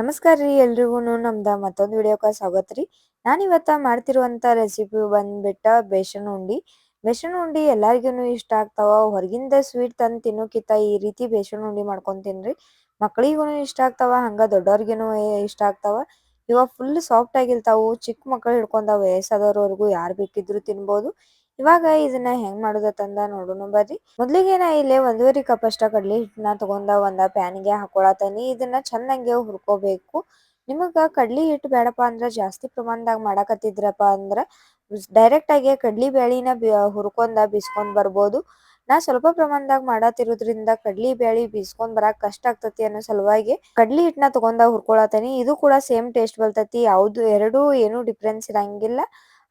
ನಮಸ್ಕಾರ ರೀ ಎಲ್ರಿಗೂ. ನಮ್ದ ಮತ್ತೊಂದು ವಿಡಿಯೋಕ ಸ್ವಾಗತ ರೀ. ನಾನು ಇವತ್ತ ಮಾಡ್ತಿರುವಂತ ರೆಸಿಪಿ ಬಂದ್ಬಿಟ್ಟ ಬೇಸನ್ ಉಂಡಿ. ಬೇಸನ್ ಉಂಡಿ ಎಲ್ಲಾರ್ಗು ಇಷ್ಟ ಆಗ್ತಾವ. ಹೊರಗಿಂದ ಸ್ವೀಟ್ ತಂದು ತಿನ್ನೋಕಿತ ಈ ರೀತಿ ಬೇಸನ್ ಉಂಡಿ ಮಾಡ್ಕೊಂಡ್ ತಿನ್ರಿ ಮಕ್ಳಿಗೂ ಇಷ್ಟ ಆಗ್ತಾವ, ಹಂಗ ದೊಡ್ಡವ್ರಿಗೂ ಇಷ್ಟ ಆಗ್ತಾವ. ಇವಾಗ ಫುಲ್ ಸಾಫ್ಟ್ ಆಗಿರ್ತಾವು ಚಿಕ್ಕ ಮಕ್ಕಳು ಹಿಡ್ಕೊಂಡ ವಯಸ್ಸಾದವ್ರವರೆಗೂ ಯಾರ್ ಬೇಕಿದ್ರು ತಿನ್ಬೋದು. ಇವಾಗ ಇದನ್ನ ಹೆಂಗ್ ಮಾಡೋದತ್ತಂದ ನೋಡೋಣ ಬರ್ರಿ. ಮೊದ್ಲಿಗೆ ನಾ ಇಲ್ಲಿ ಒಂದೂವರೆ ಕಪ್ ಅಷ್ಟ ಕಡ್ಲಿ ಹಿಟ್ಟನ್ನ ತಗೊಂಡ ಒಂದ ಪ್ಯಾನ್ಗೆ ಹಾಕೊಳತನಿ ಇದನ್ನ ಚೆನ್ನಾಗಿ ಹುರ್ಕೋಬೇಕು. ನಿಮಗ ಕಡ್ಲಿ ಹಿಟ್ಟು ಬೇಡಪ್ಪ ಅಂದ್ರ ಜಾಸ್ತಿ ಪ್ರಮಾಣದಾಗ ಮಾಡಾಕತ್ತಿದ್ರಪ್ಪ ಅಂದ್ರ ಡೈರೆಕ್ಟ್ ಆಗಿ ಕಡ್ಲಿ ಬ್ಯಾಳಿನ ಹುರ್ಕೊಂಡ ಬಿಸ್ಕೊಂಡ್ ಬರ್ಬೋದು. ನಾ ಸ್ವಲ್ಪ ಪ್ರಮಾಣದಾಗ ಮಾಡತ್ತಿರೋದ್ರಿಂದ ಕಡ್ಲಿ ಬ್ಯಾಳಿ ಬೀಸ್ಕೊಂಡ್ ಬರಾಕ್ ಕಷ್ಟ ಆಗ್ತತಿ ಅನ್ನೋ ಸಲುವಾಗಿ ಕಡ್ಲಿ ಹಿಟ್ಟನ್ನ ತಗೊಂಡ ಹುರ್ಕೊಳತನಿ ಇದು ಕೂಡ ಸೇಮ್ ಟೇಸ್ಟ್ ಬರ್ತತಿ. ಯಾವ್ದು, ಎರಡು ಏನು ಡಿಫ್ರೆನ್ಸ್ ಇರಂಗಿಲ್ಲ.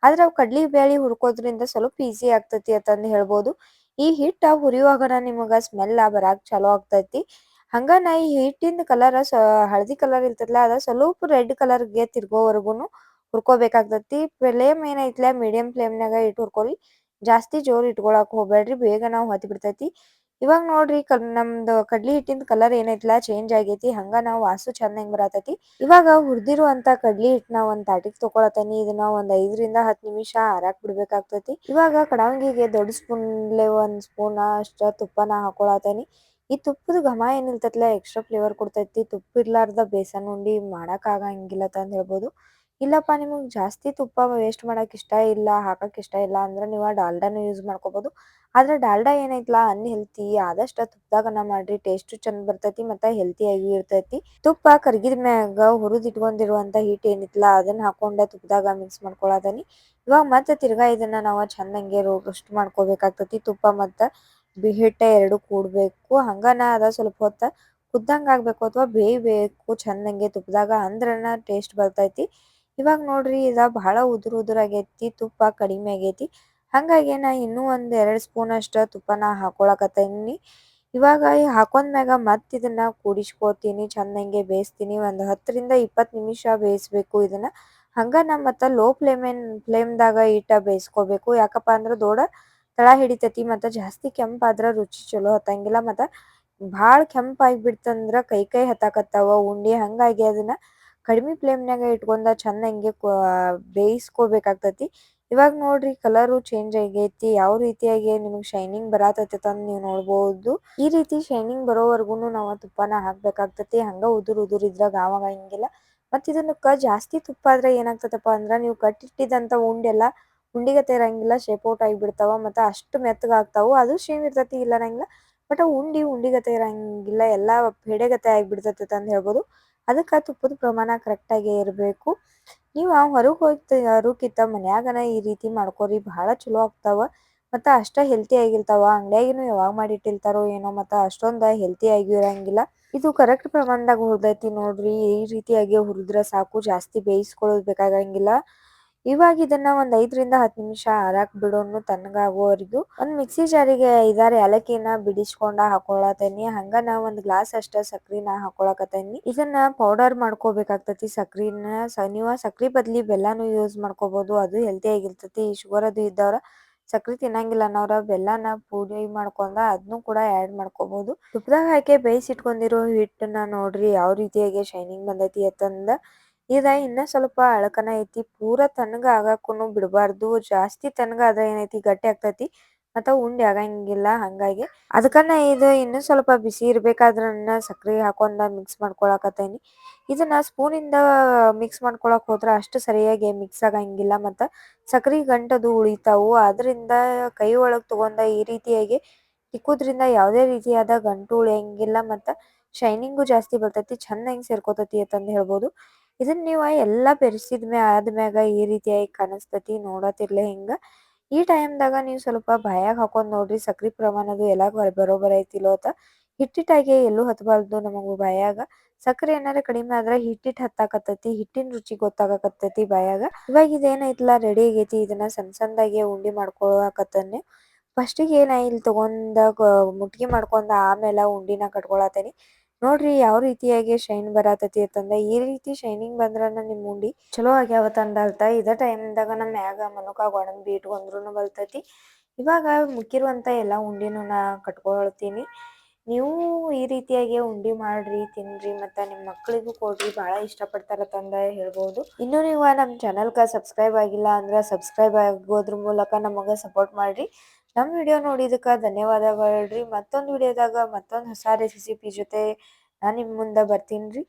ಆದ್ರ ಕಡ್ಲಿ ಬ್ಯಾಳಿ ಹುರ್ಕೋದ್ರಿಂದ ಸ್ವಲ್ಪ ಈಸಿ ಆಗ್ತತಿ ಅಂತಂದ್ ಹೇಳ್ಬೋದು. ಈ ಹಿಟ್ಟ ಹುರಿಯುವಾಗನ ನಿಮಗ ಸ್ಮೆಲ್ ಬರಾಕ್ ಚಲೋ ಆಗ್ತೈತಿ. ಹಂಗ ನಾ ಈ ಹಿಟ್ಟಿಂದ ಕಲರ್ ಹಳದಿ ಕಲರ್ ಇರ್ತೈತ್ಲಾ, ಅದ ಸ್ವಲ್ಪ ರೆಡ್ ಕಲರ್ಗೆ ತಿರ್ಗೋವರ್ಗುನು ಹುರ್ಕೋಬೇಕಾಗ್ತತಿ. ಫ್ಲೇಮ್ ಏನೈತ್ಲ ಮೀಡಿಯಂ ಫ್ಲೇಮ್ನಾಗ ಇಟ್ಟು ಹುರ್ಕೊರಿ ಜಾಸ್ತಿ ಜೋರ್ ಇಟ್ಕೊಳಕ್ ಹೋಗ್ಬೇಡ್ರಿ ಬೇಗ ನಾವು ಹೊತ್ತಿ ಬಿಡ್ತೈತಿ. ಇವಾಗ ನೋಡ್ರಿ ನಮ್ದು ಕಡ್ಲಿ ಹಿಟ್ಟಿನ ಕಲರ್ ಏನೈತಿಲ್ಲ ಚೇಂಜ್ ಆಗೈತಿ, ಹಂಗ ನಾವು ವಾಸು ಚಂದ ಹೆಂಗ್ ಬರತೈತಿ. ಇವಾಗ ಹುರಿದಿರುವಂತ ಕಡ್ಲಿ ಹಿಟ್ಟನ ಒಂದ್ ತಾಟಿಗೆ ತಕೊಳತನಿ ಇದನ್ನ ಒಂದ್ ಐದರಿಂದ ಹತ್ತು ನಿಮಿಷ ಆರಾಕ್ ಬಿಡ್ಬೇಕಾಗ್ತತಿ. ಇವಾಗ ಕಡಾವಂಗಿಗೆ ದೊಡ್ಡ ಸ್ಪೂನ್ಲೆ ಒಂದ್ ಸ್ಪೂನ್ ಅಷ್ಟ ತುಪ್ಪನ ಹಾಕೊಳತನಿ ಈ ತುಪ್ಪದ ಘಮ ಏನಿರ್ತೈತ್ಲಾ ಎಕ್ಸ್ಟ್ರಾ ಫ್ಲೇವರ್ ಕೊಡ್ತೈತಿ. ತುಪ್ಪ ಇರ್ಲಾರ್ದ ಬೇಸನ್ ಉಂಡಿ ಮಾಡಕ್ ಆಗಂಗಿಲ್ಲ ಅಂತ ಹೇಳ್ಬೋದು. ಇಲ್ಲಪ್ಪಾ, ನಿಮಗ್ ಜಾಸ್ತಿ ತುಪ್ಪ ವೇಸ್ಟ್ ಮಾಡಕ್ ಇಷ್ಟ ಇಲ್ಲ, ಹಾಕಕ್ ಇಷ್ಟ ಇಲ್ಲ ಅಂದ್ರೆ ನೀವ ಡಾಲ್ಡಾನು ಯೂಸ್ ಮಾಡ್ಕೋಬಹುದು ಆದ್ರೆ ಡಾಲ್ಡಾ ಏನೈತ್ಲಾ ಅನ್ ಹೆಲ್ತಿ ಆದಷ್ಟು ತುಪ್ಪದಾಗನ ಮಾಡ್ರಿ ಟೇಸ್ಟ್ ಚಂದ ಬರ್ತೈತಿ ಮತ್ತ ಹೆಲ್ತಿ ಆಗಿ ಇರ್ತೈತಿ. ತುಪ್ಪ ಕರ್ಗಿದ ಮ್ಯಾಗ ಹುರಿದ್ ಇಟ್ಕೊಂಡಿರುವಂತ ಹಿಟ್ ಏನಿತ್ಲಾ ಅದನ್ನ ಹಾಕೊಂಡ ತುಪ್ಪದಾಗ ಮಿಕ್ಸ್ ಮಾಡ್ಕೊಳದನಿ. ಇವಾಗ ಮತ್ತೆ ತಿರ್ಗಾ ಇದನ್ನ ನಾವ್ ಚಂದಂಗೆ ರೋಸ್ಟ್ ಮಾಡ್ಕೋಬೇಕಾಗ್ತತಿ. ತುಪ್ಪ ಮತ್ತ ಬಿಹಿಟ್ಟ ಎರಡು ಕೂಡ್ಬೇಕು. ಹಂಗನ ಅದ ಸ್ವಲ್ಪ ಹೊತ್ತ ಕುದ್ದಂಗ ಆಗ್ಬೇಕು ಅಥವಾ ಬೇಯ್ಬೇಕು ಚಂದಂಗೆ ತುಪ್ಪದಾಗ ಅಂದ್ರನ ಟೇಸ್ಟ್ ಬರ್ತೈತಿ. ಇವಾಗ ನೋಡ್ರಿ ಇದ ಬಹಳ ಉದುರು ಉದುರಾಗೈತಿ ತುಪ್ಪ ಕಡಿಮೆ ಆಗೇತಿ. ಹಂಗಾಗಿ ನಾ ಇನ್ನೂ ಒಂದ್ ಎರಡ್ ಸ್ಪೂನ್ ಅಷ್ಟ ತುಪ್ಪನ ಹಾಕೊಳಕತ್ತೀನಿ. ಇವಾಗ ಹಾಕೊಂಡ್ಮ್ಯಾಗ ಮತ್ ಇದನ್ನ ಕೂಡಿಸ್ಕೋತೀನಿ, ಚಂದಂಗೆ ಬೇಯಿಸ್ತೀನಿ. ಒಂದ್ ಹತ್ತರಿಂದ ಇಪ್ಪತ್ ನಿಮಿಷ ಬೇಯಿಸ್ಬೇಕು ಇದನ್ನ. ಹಂಗ ನಾ ಮತ್ತ ಲೋ ಫ್ಲೇಮ್ ಫ್ಲೇಮ್ದಾಗ ಇಟ್ಟ ಬೇಯಿಸ್ಕೋಬೇಕು. ಯಾಕಪ್ಪ ಅಂದ್ರ ದೊಡ ತಳ ಹಿಡಿತೈತಿ ಮತ್ತ ಜಾಸ್ತಿ ಕೆಂಪ ಆದ್ರ ರುಚಿ ಚಲೋ ಹತ್ತಂಗಿಲ್ಲ. ಮತ್ತ ಬಾಳ್ ಕೆಂಪಾಗಿ ಬಿಡ್ತಂದ್ರ ಕೈ ಕೈ ಹತ್ತಾಕತ್ತಾವ ಉಂಡಿ. ಹಂಗಾಗಿ ಅದನ್ನ ಕಡಿಮಿ ಫ್ಲೇಮ್ನಾಗ ಇಟ್ಕೊಂಡ ಚಂದ ಹಿಂಗೆ ಬೇಯಿಸ್ಕೋಬೇಕಾಗ್ತತಿ. ಇವಾಗ ನೋಡ್ರಿ ಕಲರು ಚೇಂಜ್ ಆಗೈತಿ, ಯಾವ ರೀತಿಯಾಗಿ ನಿಮಗೆ ಶೈನಿಂಗ್ ಬರತೈತೆ ಅಂತ ನೀವು ನೋಡಬಹುದು ಈ ರೀತಿ ಶೈನಿಂಗ್ ಬರೋವರೆಗೂ ನಾವು ತುಪ್ಪನ ಹಾಕ್ಬೇಕಾಗ್ತತಿ. ಹಂಗ ಉದುರ್ ಉದುರ್ ಇದ್ರ ಮತ್ತ ಇದನ್ನ ಕ, ಜಾಸ್ತಿ ತುಪ್ಪ ಆದ್ರೆ ಏನಾಗ್ತದಪ್ಪ ಅಂದ್ರೆ ನೀವು ಕಟ್ಟಿಟ್ಟಿದಂತ ಉಂಡೆಲ್ಲ ಉಂಡಿಗತೆ ಇರಂಗಿಲ್ಲ ಶೇಪ್ ಔಟ್ ಆಗಿಬಿಡ್ತಾವ, ಮತ್ತ ಅಷ್ಟು ಮೆತ್ತಗ ಆಗ್ತಾವು ಅದು ಶೇಮ್ ಇರ್ತತಿ, ಇಲ್ಲ ನಂಗಿಲ್ಲ. ಬಟ್ ಉಂಡಿ ಉಂಡಿಗತೆ ಇರಂಗಿಲ್ಲ, ಎಲ್ಲಾ ಪೇಡೆಗತೆ ಆಗಿಬಿಡ್ತೈತೆ ಅಂತ ಹೇಳ್ಬೋದು. ಅದಕ್ಕೆ ತುಪ್ಪದ ಪ್ರಮಾಣ ಕರೆಕ್ಟ್ ಇರಬೇಕು. ನೀವು ಹೊರಗೆ ಹೊರಗ್ ಹೋಗಿ ತರೋಕಿತ್ತ ಮನ್ಯಾಗನ ಈ ರೀತಿ ಮಾಡ್ಕೋರಿ ಬಹಳ ಚಲೋ ಆಗ್ತಾವ. ಮತ್ತ ಅಷ್ಟ ಹೆಲ್ತಿ ಆಗಿರ್ತಾವ, ಅಂಗಡಿಯಾಗಿನೂ ಯಾವಾಗ ಮಾಡಿ ಇಟ್ಟಿರ್ತಾರೋ ಏನೋ, ಮತ್ತ ಅಷ್ಟೊಂದ ಹೆಲ್ತಿ ಆಗಿ ಇರಂಗಿಲ್ಲ. ಇದು ಕರೆಕ್ಟ್ ಪ್ರಮಾಣದಾಗ ಹುರಿದೈತಿ ನೋಡ್ರಿ, ಈ ರೀತಿಯಾಗಿ ಹುರಿದ್ರೆ ಸಾಕು, ಜಾಸ್ತಿ ಬೇಯಿಸ್ಕೊಳ್ಳೋದು ಬೇಕಾಗಂಗಿಲ್ಲ. ಇವಾಗ ಇದನ್ನ ಒಂದ್ ಐದರಿಂದ ಹತ್ತು ನಿಮಿಷ ಆರಾಕ್ ಬಿಡೋನು ತಣ್ಣಗಾಗೋವರೆಗೂ ಒಂದ್ ಮಿಕ್ಸಿ ಜಾರಿಗೆ ಐದಾರು ಏಲಕ್ಕಿನ ಬಿಡಿಸ್ಕೊಂಡ ಹಾಕೊಳತೇನಿ ಹಂಗ ನಾ ಒಂದ್ ಗ್ಲಾಸ್ ಅಷ್ಟ ಸಕ್ರಿನ ಹಾಕೊಳಕತೇನಿ ಇದನ್ನ ಪೌಡರ್ ಮಾಡ್ಕೋಬೇಕಾಗ್ತತಿ ಸಕ್ರಿನ ನೀವ ಸಕ್ರಿ ಬದ್ಲಿ ಬೆಲ್ಲಾನು ಯೂಸ್ ಮಾಡ್ಕೋಬಹುದು ಅದು ಹೆಲ್ತಿ ಆಗಿರ್ತತಿ, ಶುಗರ್ ಅದು ಇದ್ದವ್ರ ಸಕ್ರಿ ತಿನ್ನಂಗಿಲ್ಲ ಅನ್ನೋರ ಬೆಲ್ಲನ ಪುಡಿ ಮಾಡ್ಕೊಂಡ ಅದ್ನು ಕೂಡ ಆಡ್ ಮಾಡ್ಕೋಬಹುದು ತುಪ್ಪದಾಗ ಹಾಕಿ ಬೇಯಿಸಿಟ್ಕೊಂಡಿರೋ ಹಿಟ್ಟನ್ನ ನೋಡ್ರಿ, ಯಾವ ರೀತಿಯಾಗಿ ಶೈನಿಂಗ್ ಬಂದೈತಿ ಅಂತಂದ ಇದ ಇನ್ನ ಸ್ವಲ್ಪ ಅಳಕನ ಐತಿ. ಪೂರ ತಣ್ಣಗ ಆಗಾಕುನು ಬಿಡಬಾರದು. ಜಾಸ್ತಿ ತಣ್ಣಗ ಆದ್ರ ಏನೈತಿ? ಗಟ್ಟಿ ಆಗ್ತೈತಿ. ಮತ್ತ ಉಂಡಿ ಆಗಂಗಿಲ್ಲ ಹಂಗಾಗಿ. ಅದಕ್ಕನ್ನ ಇದು ಇನ್ನು ಸ್ವಲ್ಪ ಬಿಸಿ ಇರ್ಬೇಕಾದ್ರನ್ನ ಸಕ್ರಿ ಹಾಕೊಂಡ ಮಿಕ್ಸ್ ಮಾಡ್ಕೊಳಕತ್ತೇನಿ. ಇದನ್ನ ಸ್ಪೂನ್ ಇಂದ ಮಿಕ್ಸ್ ಮಾಡ್ಕೊಳಕ್ ಹೋದ್ರ ಅಷ್ಟು ಸರಿಯಾಗಿ ಮಿಕ್ಸ್ ಆಗಂಗಿಲ್ಲ ಮತ್ತ ಸಕ್ರಿ ಗಂಟದು ಉಳಿತಾವು. ಅದರಿಂದ ಕೈ ಒಳಗ್ ತಗೊಂಡ ಈ ರೀತಿಯಾಗಿ ಇಕ್ಕುದ್ರಿಂದ ಯಾವದೇ ರೀತಿಯಾದ ಗಂಟು ಉಳಿಯಂಗಿಲ್ಲ ಮತ್ತ ಶೈನಿಂಗು ಜಾಸ್ತಿ ಬರ್ತೈತಿ. ಹೆಂಗ್ ಸೇರ್ಕೋತತಿ ಅಂತ ಹೇಳ್ಬೋದು. ಇದನ್ ನೀವ ಎಲ್ಲಾ ಮೇ ಆದ್ಮ್ಯಾಗ ಈ ರೀತಿಯಾಗಿ ಕಾಣಿಸ್ತತಿ ನೋಡತಿರ್ಲಿ ಹಿಂಗ. ಈ ಟೈಮ್ದಾಗ ನೀವು ಸ್ವಲ್ಪ ಬಾಯಾಗ ಹಾಕೊಂಡ್ ನೋಡ್ರಿ ಸಕ್ರಿ ಪ್ರಮಾಣದು ಎಲ್ಲ ಬರೋಬರ ಐತಿಲೋ ಅಂತ. ಹಿಟ್ಟಿಟ್ಟಾಗೆ ಎಲ್ಲೂ ಹತ್ಬಾರ್ದು ನಮಗೂ ಬಾಯಾಗ. ಸಕ್ರಿ ಏನಾರ ಕಡಿಮೆ ಆದ್ರೆ ಹಿಟ್ಟಿಟ್ ಹತ್ತಾಕತ್ತತಿ, ಹಿಟ್ಟಿನ ರುಚಿ ಗೊತ್ತಾಗಕತ್ತತಿ ಬಾಯಾಗ. ಇವಾಗ ಇದೇನೈತಿಲ್ಲ ರೆಡಿ ಆಗೈತಿ ಇದನ್ನ ಸಣ್ಣ ಸಣ್ಣದಾಗೆ ಉಂಡಿ ಮಾಡ್ಕೊಳಕತ್ತನಿ ಫಸ್ಟಿಗೆ ಏನ ಇಲ್ಲಿ ತಗೊಂಡ ಮುಟ್ಗಿ ಮಾಡ್ಕೊಂಡ ಆಮೇಲೆ ಉಂಡಿನ ಕಟ್ಕೊಳತೇನಿ. ನೋಡ್ರಿ ಯಾವ ರೀತಿಯಾಗಿ ಶೈನ್ ಬರತತಿ ಅಂತಂದ್ರ, ಈ ರೀತಿ ಶೈನಿಂಗ್ ಬಂದ್ರ ನಿಮ್ ಉಂಡಿ ಚಲೋ ಆಗ್ಯಾವತ್ ಅಂದ ಅರ್ಥ ಇದ ಟೈಮ್ದಾಗ ನಮ್ ಮ್ಯಾಗ ಮನಕ ಗೋಡಂಬಿ ಇಟ್ಕೊಂಡ್ರು ಬರ್ತೈತಿ. ಇವಾಗ ಮುಕ್ಕಿರುವಂತ ಎಲ್ಲಾ ಉಂಡಿನೂ ನಾ ಕಟ್ಕೊಳ್ತೀನಿ. ನೀವು ಈ ರೀತಿಯಾಗಿ ಉಂಡಿ ಮಾಡ್ರಿ, ತಿನ್ರಿ ಮತ್ತ ನಿಮ್ಮ ಮಕ್ಕಳಿಗೂ ಕೊಡ್ರಿ ಭಾಳ ಇಷ್ಟಪಡ್ತಾರೆ ತಂದ ಹೇಳ್ಬೋದು. ಇನ್ನು ನೀವು ನಮ್ಮ ಚಾನಲ್ಗೆ ಸಬ್ಸ್ಕ್ರೈಬ್ ಆಗಿಲ್ಲ ಅಂದ್ರೆ ಸಬ್ಸ್ಕ್ರೈಬ್ ಆಗೋದ್ರ ಮೂಲಕ ನಮಗೆ ಸಪೋರ್ಟ್ ಮಾಡಿರಿ. ನಮ್ಮ ವಿಡಿಯೋ ನೋಡಿದಕ್ಕೆ ಧನ್ಯವಾದಗಳು ರೀ. ಮತ್ತೊಂದು ವಿಡಿಯೋದಾಗ ಮತ್ತೊಂದು ಹೊಸ ರೆಸಿಪಿ ಜೊತೆ ನಾನು ನಿಮ್ಮ ಮುಂದೆ ಬರ್ತೀನಿ ರೀ.